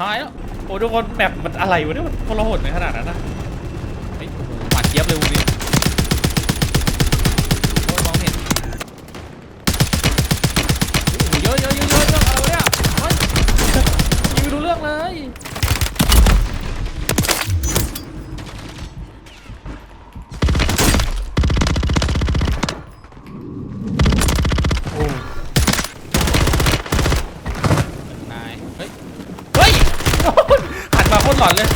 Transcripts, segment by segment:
หายแล้วโอ้ทุกคนแมปมันอะไรวะเนี่ยมันทรหดในขนาดนั้นนะเฮ้ยโอ้โหหมัดเย็บเลยวันนี้โอ้ยมองไม่เห็นโอ้โหเยอะเยอะเยอะเยอะเยอะอะไรวะเนี่ยเฮ้ยยิงไม่รู้เรื่องเลย โอ้นาย เฮ้ย เฮ้ย หันมาโคตรหล อนเลย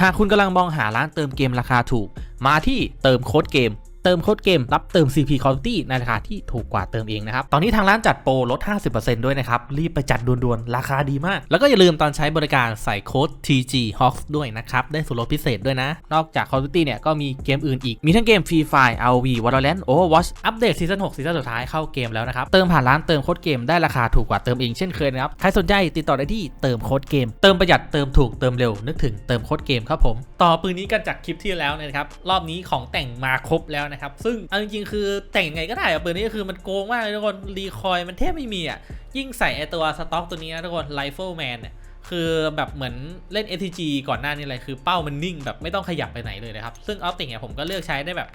หากคุณกำลังมองหาร้านเติมเกมราคาถูก มาที่เติมโค้ดเกม ติมโค้ดเกม รับเติม CP Quality ในราคาที่ถูกกว่าเติมเองนะครับ ตอนนี้ทางร้านจัดโปรลด 50%ด้วยนะครับ รีบไปจัดด่วนๆ ราคาดีมาก แล้วก็อย่าลืมตอนใช้บริการใส่โค้ด TG Hawks ด้วยนะครับ ได้ส่วนลดพิเศษด้วยนะ นอกจาก Call of Duty เนี่ยก็มีเกมอื่นอีก มีทั้งเกม Free Fire ROV Valorant Overwatch อัปเดตซีซั่น6ซีซั่นสุดท้ายเข้าเกมแล้วนะครับ เติมผ่านร้านเติมโค้ดเกมได้ราคาถูกกว่าเติมเองเช่นเคยนะครับ ใครสนใจติดต่อได้ที่เติมโค้ดเกม เติมประหยัดเติมถูกเติมเร็วนึกถึงเติมโค้ดเกมครับผม ต่อปืนนี้กันจากคลิปที่แล้วนะครับ รอบนี้ของแต่งมาครบแล้วนะครับ ซึ่งเอาจริงๆ คือแต่งยังไงก็ได้อะปืนนี้ก็คือมันโกงมากเลยทุกคน รีคอยมันแทบไม่มีอะ ยิ่งใส่ไอตัวสต็อกตัวนี้นะทุกคนไลเฟิลแมนเนี่ยคือแบบเหมือนเล่น ATG ก่อนหน้านี้เลยคือเป้ามันนิ่งแบบไม่ต้องขยับไปไหนเลยนะครับ ซึ่งออฟติงเนี่ยผมก็เลือกใช้ได้แบบ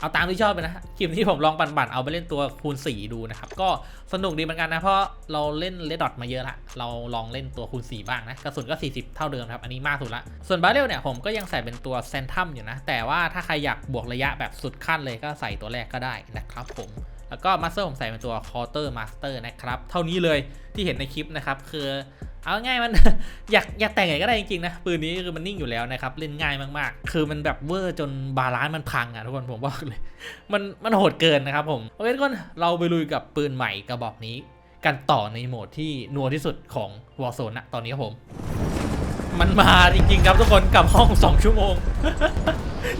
เอาตามที่ชอบไปนะคลิปที่ผมลองปั่นๆเอาไปเล่นตัวคูณ 4 ดูนะครับ ก็สนุกดีเหมือนกันนะ เพราะเราเล่นเลดดอทมาเยอะละ เราลองเล่นตัวคูณ 4 บ้างนะ กระสุนก็ 40 เท่าเดิมครับ อันนี้มากสุดละ ส่วนบาเรลเนี่ยผมก็ยังใส่เป็นตัวเซนทัมอยู่นะ แต่ว่าถ้าใครอยากบวกระยะแบบสุดขั้นเลยก็ใส่ตัวแรกก็ได้นะครับผม แล้วก็มาสเตอร์ผมใส่เป็นตัวคอร์เตอร์มาสเตอร์นะครับ เท่านี้เลยที่เห็นในคลิปนะครับ คือเอาง่ายมัน อยากอยากแต่งไงก็ได้จริงๆนะ ปืนนี้คือมันนิ่งอยู่แล้วนะครับ เล่นง่ายมากๆ คือมันแบบเวอร์จนบาลานซ์มันพังอะทุกคนผมบอกเลย มันมันโหดเกินนะครับผมโอเคทุกคนเราไปลุยกับปืนใหม่กระบอกนี้ กันต่อในโหมดที่นัวที่สุดของ Warzone นะตอนนี้ครับผม มันมาจริงๆครับทุกคนกับห้อง 2 ชั่วโมง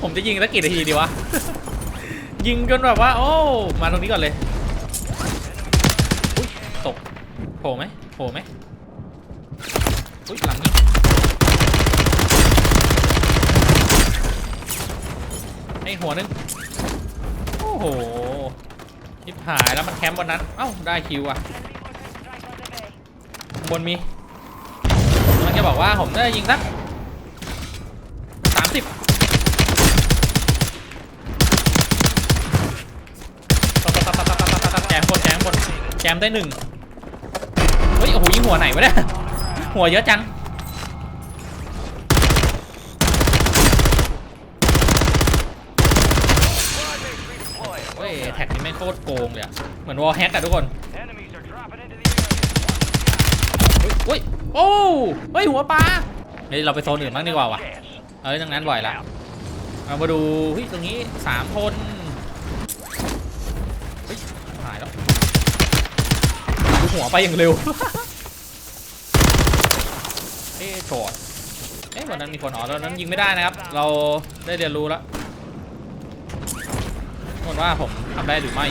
ผมจะยิงสักกี่นาทีดีวะ ยิงจนแบบว่า โอ้ มาตรงนี้ก่อนเลยตกโผล่ไหมโผล่ไหมอุ้ยหลังนี้ไอหัวนึง โอ้โหทิบหายแล้วมันแคมป์บนนั้น เอ้า ได้คิวอะบนมี มันจะบอกว่าผมได้ยิงสักสามสิบ แจมบนแจมได้หนึ่งเฮ้ยโอ้โหยิงหัวไหนวะเนี่ยหัวเยอะจังเฮ้ยแท็กนี้ไม่โคตรโกงเลยอะเหมือนวอลแฮกอะทุกคนเฮ้ยเฮ้ยโอ้เฮ้ยหัวปลาเฮ้ยเราไปโซนอื่นบ้างดีกว่าวะเอ้ยตรงนั้นบ่อยละเอามาดูเฮ้ยตรงนี้สามคนเฮ้ยหายแล้วดู หัวไปอย่างเร็ว เอ๊ะโถดเอ๊ะวันนั้นมีคนอ๋อตอนนั้นยิงไม่ได้นะครับ เราได้เรียนรู้แล้วคนว่าผมทำได้หรือไม่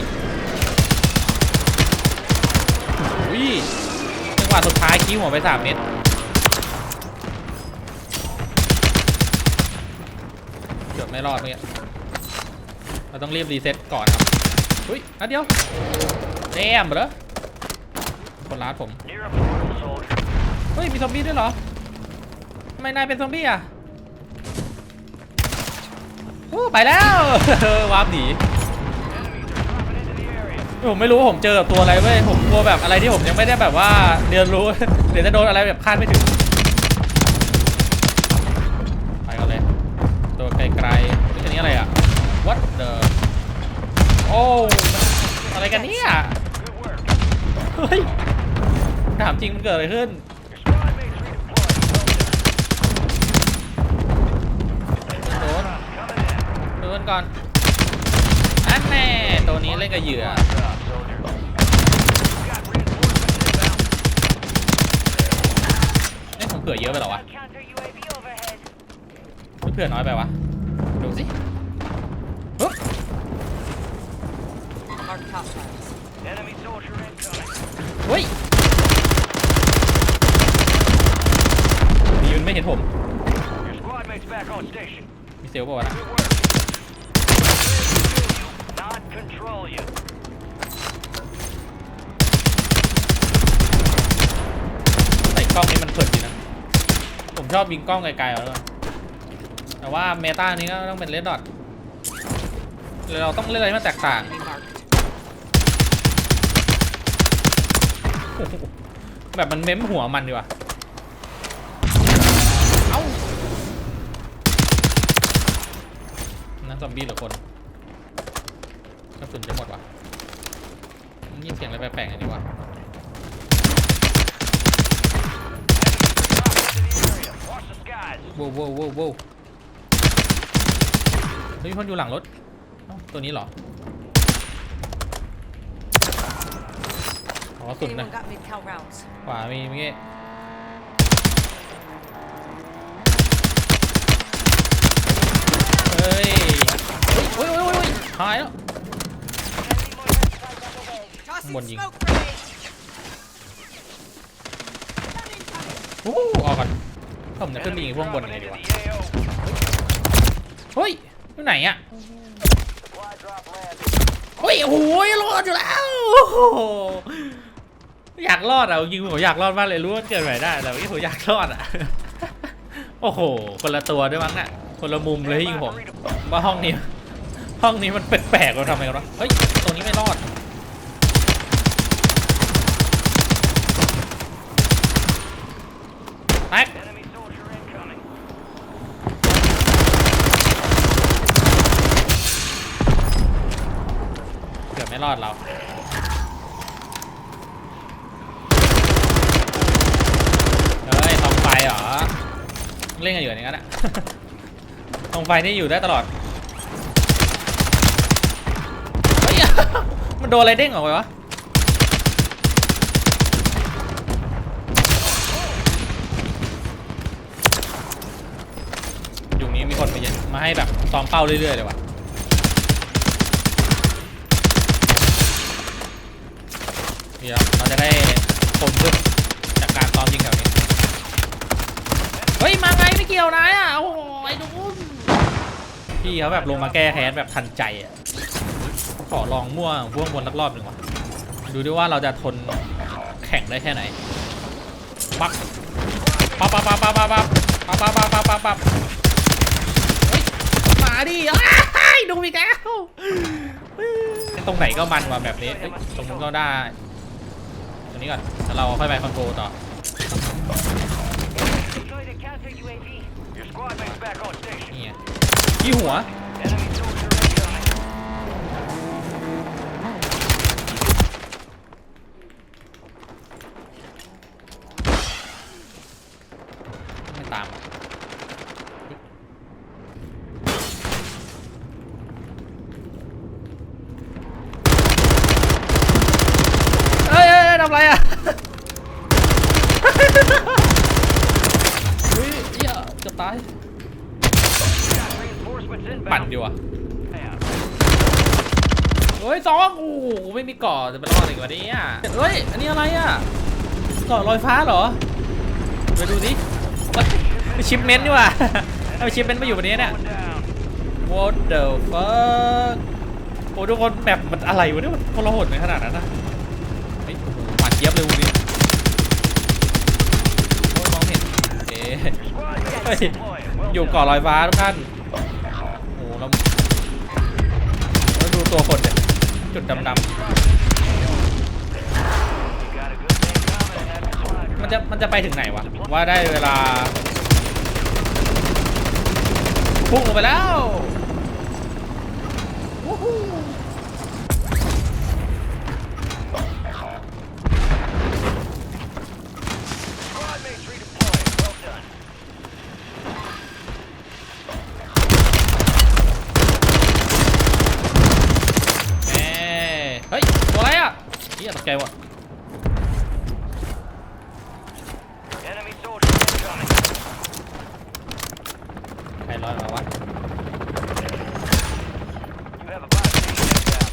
อุ้ยจังหวะสุดท้ายคิ้วหัวไปสามเม็ดเกือบไม่รอดเมื่อกี้เราต้องรีบรีเซ็ตก่อนครับอุ้ยนัดเดียวแจมเหรอ คนร้านผม Near a portal, soldier. เฮ้ย มีซอมบี้ด้วยเหรอทำไมนายเป็นซอมบี้อะโอ้ไปแล้ววาร์ปหนี Enemies are dropping into the area. ผมไม่รู้ว่าผมเจอกับตัวอะไรเว้ย ผมกลัวแบบอะไรที่ผมยังไม่ได้แบบว่าเรียนรู้ เดี๋ยวจะโดนอะไรแบบคาดไม่ถึง ไปกันเลย ตัวไกลๆเฮ้ยอันนี้อะไรอะ what the โอ้อะไรกันเนี่ย Good work. เฮ้ย ถามจริงมันเกิดอะไรขึ้น Your squad mates redeployed. โดน Coming in. โดนก่อน อันแน่ตัวนี้เล่นกับเหยื่อ Good job, soldier. We got reinforcements inbound. เอ้ยผมเผื่อเยอะไปเหรอวะ Counter UAV overhead. หรือเผื่อน้อยไปวะ ดูสิปึ๊บ Mark top files. Enemy soldier incoming. เฮ้ยดีมัน ไม่เห็นผม Your squad mates back on station. มีเซลล์ป่าวะนะ Good work. Not control you. ล้องนี้มันเพลินดีนะ ผมชอบยิงกล้องไกลๆเอาแล้วกันแต่ว่าเมตานี้ก็ต้องเป็นเลดดอทเราต้องเล่นอะไรที่มันแตกต่าง Enemy marked. แบบมันเม้มหัวมันดีกว่า ซอมบี้เหรือคนกระสุนจะหมดว่ะนี่เสียงอะไรแปลกๆอันนี้วะ Watch the skies. ว้าวว้าวว้าวว้าวเฮ้ยมีคนอยู่หลังรถเอ้าตัวนี้เหรออ๋อกระสุนนะ Anyone got mid-cal rounds? ขวามีเมื่อกี้เฮ้ย หายแล้ว Tossing One ยิง smoke grenade. โอ้โหออกก่อนผมจะขึ้นไปยิงพวกบนยังไงดี Into วะ the AO. เฮ้ยอยู่ไหนอะ Supply drop landed. เฮ้ย โอ้โหรอดอยู่แล้วโอ้โหอยากรอดอะยิงผมอยากรอดมากเลยรู้ว่าเกิดไหนได้ แต่ว่าผมอยากรอดอะโอ้โห คนละตัวด้วยมั้งน่ะ คนละมุมเลยที่ยิงผมว่าห้องนี้ ห้องนี้มันแปลกๆเราทำอะไมกันวะเฮ้ยตรงนี้ไม่รอดแท็กเกือบไม่รอดเราเฮ้ยทองไฟเหรอ เล่นกันอยู่อย่างนั้นอะทองไฟนี่อยู่ได้ตลอด เฮ้ย มันโดนอะไรเด้งออกไปวะอยู่นี้มีคนมาเยอะมาให้แบบซ้อมเป้าเรื่อยๆเลยว่ะเดี๋ยวเราจะได้คมขึ้นจากการซ้อมยิงแถวนี้ เฮ้ย มาไงไม่เกี่ยวนายอะ โอ้โหไอ้นุ่มพี่เขาแบบลงมาแก้แค้นแบบทันใจอะ ขอลองมั่วพ่วงบนสักรอบหนึ่งวะดูดิว่าเราจะทนแข่งได้แค่ไหนปักปับปับปับปับปับปับปับปับปับปับปับปับเฮ้ยมาดิอ้ดูอีกแล้วตรงไหนก็มันว่ะแบบนี้ตรงนู้นก็ได้ตรงนี้ก่อนแล้วเราค่อยไปคอนโทรต่อนี่ไงยี่หัว Enemy soldier incoming. ไม่ ตามอะเอ้ยเอ้ยเอ้ยทำไรอะ เฮ้ยเหี้ยเกือบตาย Got reinforcements ปั่น inbound. ดีว่ะ Yeah. เฮ้ยสองโอ้โหไม่มีเกาะจะไปรอดอีกวันนี้อะเฮ้ย อันนี้อะไรอะเกาะลอยฟ้าเหรอ ไปดูดิเฮ้ย ชิปเมนต์ดีกว่าเอาชิปเมนต์มาอยู่บนนี้เนี่ย What the fuck โอ้ทุกคนแบบมันอะไรวะเนี่ยมันคนละหดในขนาดนั้นนะเฮ้ยโอ้โหหวานเจี๊ยบเลยวูนี้โอ้ยมองเห็นโอเคเฮ้ยอยู่เกาะลอยฟ้าทุกท่านโอ้โหแล้วแล้วดูตัวคนเนี่ยจุดดำๆมันจะมันจะไปถึงไหนวะว่าได้เวลา พุ่งลงไปแล้ววู้ฮู้ Squad mates redeploying. Well done. เอ้เฮ้ยตัวอะไรอะเฮียตกใจว่ะ Enemy soldier incoming. ใครรอดมาวะ You have a buy station inbound.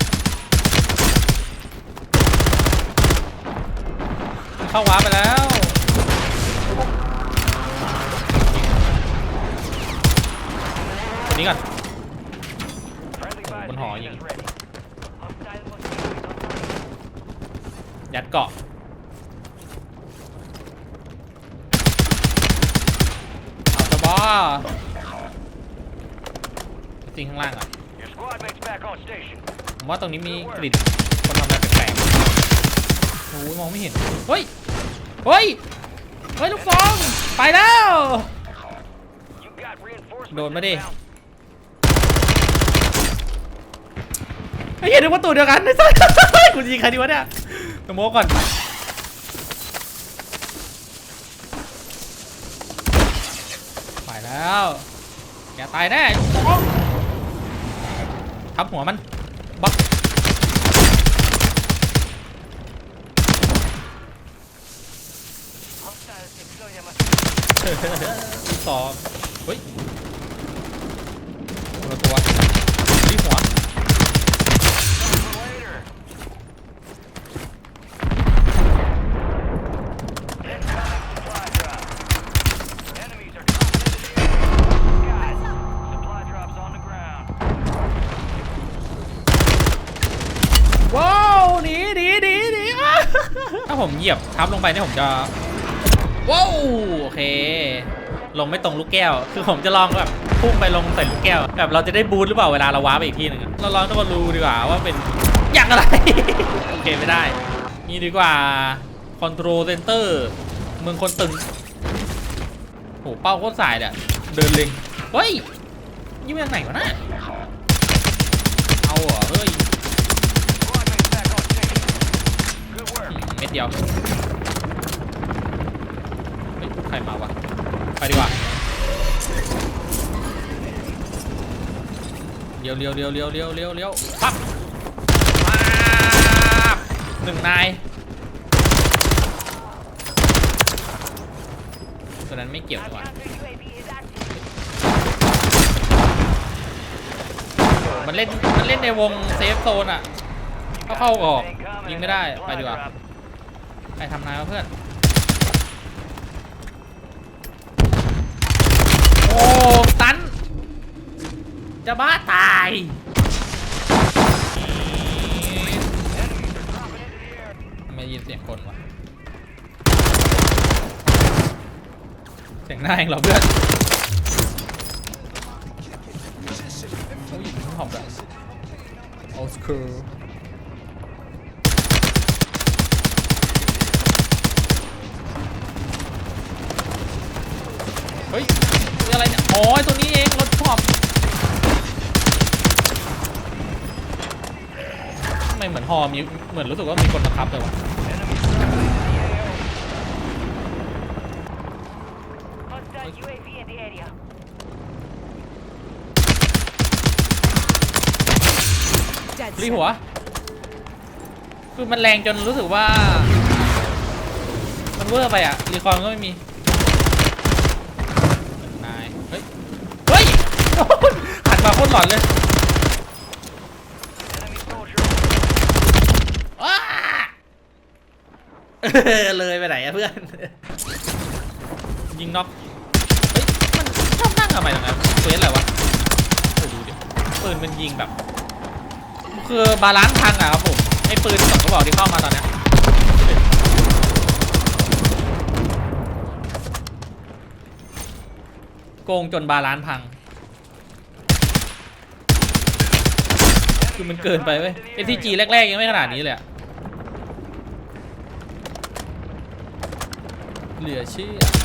เข้าวาร์ปไปแล้ว ตัวนี้ก่อนบนหอยิงยัดเกาะเอาตสบอจริงข้างล่างอะผมว่าตรงนี้มีกลิ่นคนทำอะไรแปลกๆโอ้มองไม่เห็น เฮ้ย เฮ้ย เฮ้ย ลูกฟอง ไปแล้ว โดนมาดิ ไอ้เหี้ยนึกว่าตัวเดียวกันไอ้สัสกูยิงใครดีวะเนี่ยสโมกก่อนไปแล้วอย่าตายแน่ลูกซองทับหัวมันบัก Hostiles deploy them. ลูกซองเฮ้ยคนละตัวรีบหัว Later. Incoming supply drop. Enemies are dropping into the area. Guys, supply drops on the ground. ว้าวหนีหนีหนีหนีอะ ถ้าผมเหยียบทับลงไปเนี่ยผมจะว้าวโอเค ลงไม่ตรงลูกแก้ว คือผมจะลองแบบพุ่งไปลงใส่ลูกแก้ว แบบเราจะได้บูทหรือเปล่าเวลาเราว้าไปอีกที่หนึ่งเราลองต้องมาดูดีกว่าว่าเป็นอย่างอะไร โอเคไม่ได้ นี่ดีกว่า Control Center เมืองคนตึงโหเป้าโคตรสายเนี่ยเดินเล็งเฮ้ยยิงมาจากไหนวะน่ะ ดเดียวเฮ้ยใครมาวะ ไปดีกว่าเลี้ยวเลี้ยวเลี้ยวเลี้ยวเลี้ยวเลี้ยวเลี้ยวปั๊บหนึ่งนายตัวนั้นไม่เกี่ยวดีกว่ามันเล่นมันเล่นในวงเซฟโซนอะเข้าเข้าออกยิงไม่ได้ไปดีกว่า ใครทำนายวะเพื่อน โอ้ตัน จะบ้าตาย ไม่ยินเสียงคนวะเสียงหน้าเองเหรอเพื่อนผู้หญิงหอบแบบโอสคู ฮ้ยนี่อะไรเนี่ย อ๋อตัวนี้เอง รถหอบทำไมเหมือนฮอมี เหมือนรู้สึกว่ามีคนมาทับเลยวะรีหัว คือมันแรงจนรู้สึกว่า มันเวอร์ไปอะ รีคอร์ก็ไม่มีนาย เฮ้ย เฮ้ย หันมา โคตรหลอนเลย Enemy soldier อ้าเออเลยไปไหนอะเพื่อน ยิงน็อกเฮ้ยมันชอบนั่งทำไมตรงนั้นเฟสอะไรวะโอ้ดูดิปืนมันยิงแบบ คือบาลานซ์พังอะครับผมไอ้ปืนสองกระบอกที่เข้ามาตอนเนี้ยโกงจนบาลานซ์พัง คือมันเกินไปเว้ย STG แรก ๆ ยังไม่ขนาดนี้เลยอะเหลือเชื่อ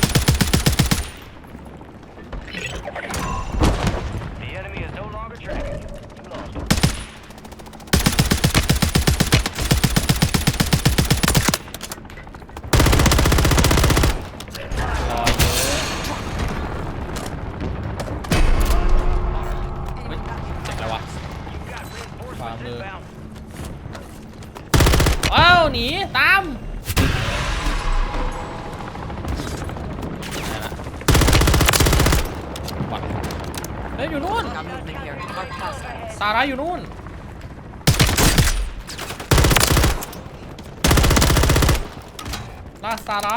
อะไร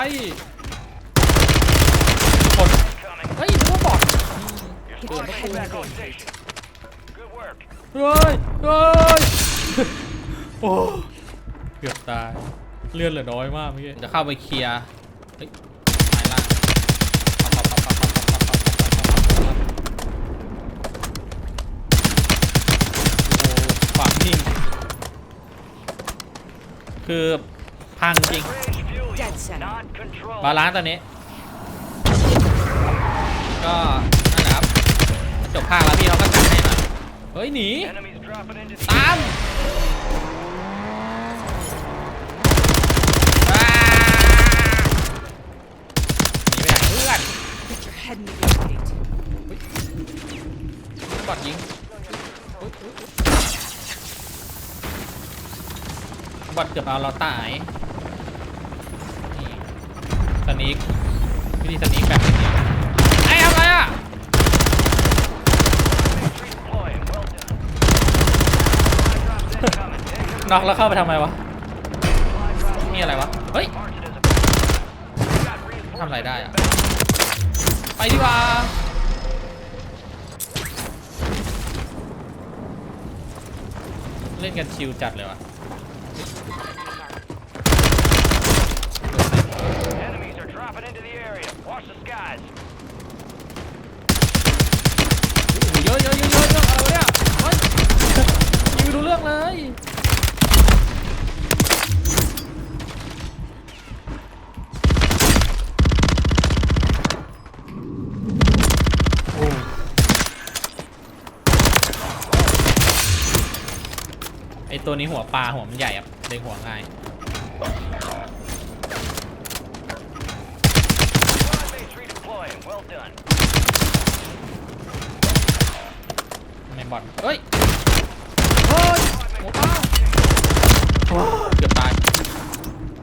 คนเฮ้ยผู้ว่าบอทเดเฮ้ยเฮ้ยโอ้เกือบตายเลือดเหลือน้อยมากเมื่อกี้จะเข้าไปเคลียร์เฮ้ยตายลริงคือพังจริง Dead you, center. not control. บาลานซ์ตอนนี้ ก็ นั่นแหละครับจบภาคแล้วพี่เราก็จัดให้หน่อยเฮ้ย หนี Enemies dropping into the ตามว้าหนีไปไหนเพื่อน Get your head in the game, Kate. บอดยิงอุ๊ยอุ๊ยอุ๊ยบอดเกือบเอาเราตายนี่ส นิกวิธีสนิกแบบนี้ไอ้ทำไรอะน็อกแล้วเข้าไปทำไมวะ มีอะไรวะ เฮ้ยทำไรได้อะไปดีกว่าเล่นกันชิวจัดเลยวะ Enemies are dropping into the area. Watch the skies. เยอะเยอะเยอะเยอะเยอะอะไรวะเนี่ยเฮ้ยยิงไม่รู้เรื่องเลยโอ้ไอตัวนี้หัวปลาหัวมันใหญ่อะเล็งหัวง่าย Squad mates redeploying. Well done. ไม่ บอลเฮ้ยเฮ้ยหัวปลาเกือบตาย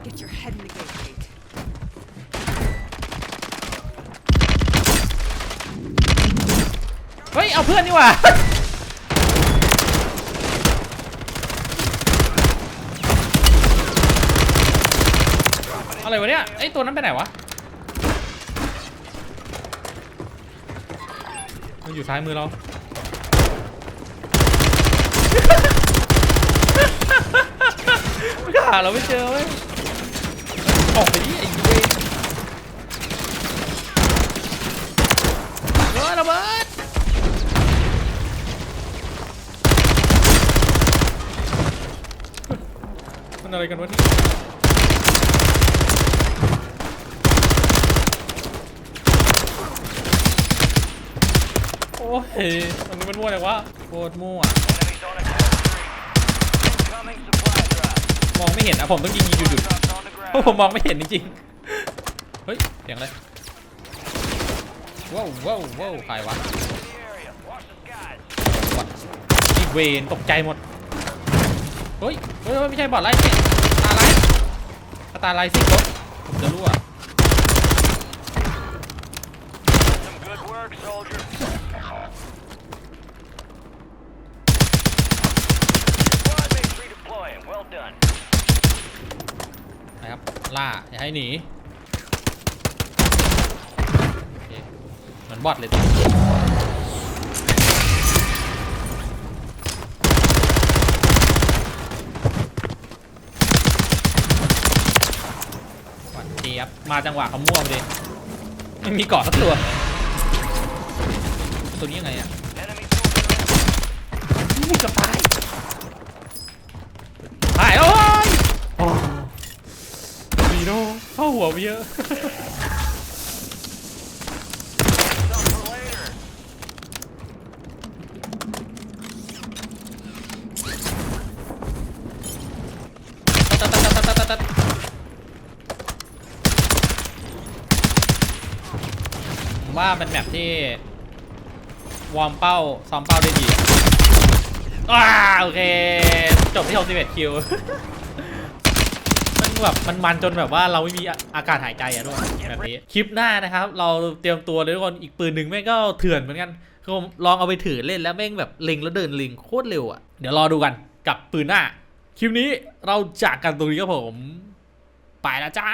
Get your head in the game, Kate. เฮ้ย เอาเพื่อนนี่หว่า อะไรวะเนี่ยไอ้ยตัวนั้นไปไหนวะ มันอยู่ซ้ายมือเรา หาเราไม่เจอเว้ยออกไปดิไอ้เว้ยเฮ้ยระเบิดมันอะไรกันวะนี่โอ้ยตรงนี้มันมั่วเลยวะโคตรมั่ว Enemy Sonic 3. Incoming องไม่เห็นอะผมต้องยิงยิงหยุดหยุดเพราะผมมองไม่เห็นจริงๆเฮ้ยเสียงอะไรว้าวว้าวว้าวใครวะบอทีเวนตกใจหมดเฮ้ยเฮ้ยไม่ใช่บอทไล่เนี่ยตาไล่ตาไล่สิรถผมจะรั่ว Some good work, soldier. Squad mates redeploying. Well done. นะครับ ล่า อย่าให้หนีโอเคเหมือนบอทเลยตัวหวัดเจี๊ยบมาจังหวะเขาม่วงดิไม่มีเกาะสักตัว ตัวนี้ยังไงอะ Enemy soldier. นี่จะตายตายแล้วเว้ยโอ้วีโน่ เข้าหัวไปเยอะ Some for later. ตัดตัดตัดตัดตัดตัดผมว่าเป็นแมปที่ วอร์มเป้าซ้อมเป้าได้ดีอ่าโอเค จบที่ 61 คิว แบบมันมันจนแบบว่าเราไม่มีอาอากาศหายใจอะทุกคนแบบนี้คลิปหน้านะครับ เราเตรียมตัวเลยทุกคนอีกปืนหนึ่งแม่งก็เถื่อนเหมือนกันคือผมลองเอาไปถือเล่นแล้วแม่งแบบเล็งแล้วเดินเล็งโคตรเร็วอะเดี๋ยวรอดูกันกับปืนหน้าคลิปนี้เราจากกันตรงนี้ครับผม ไปแล้วจ้า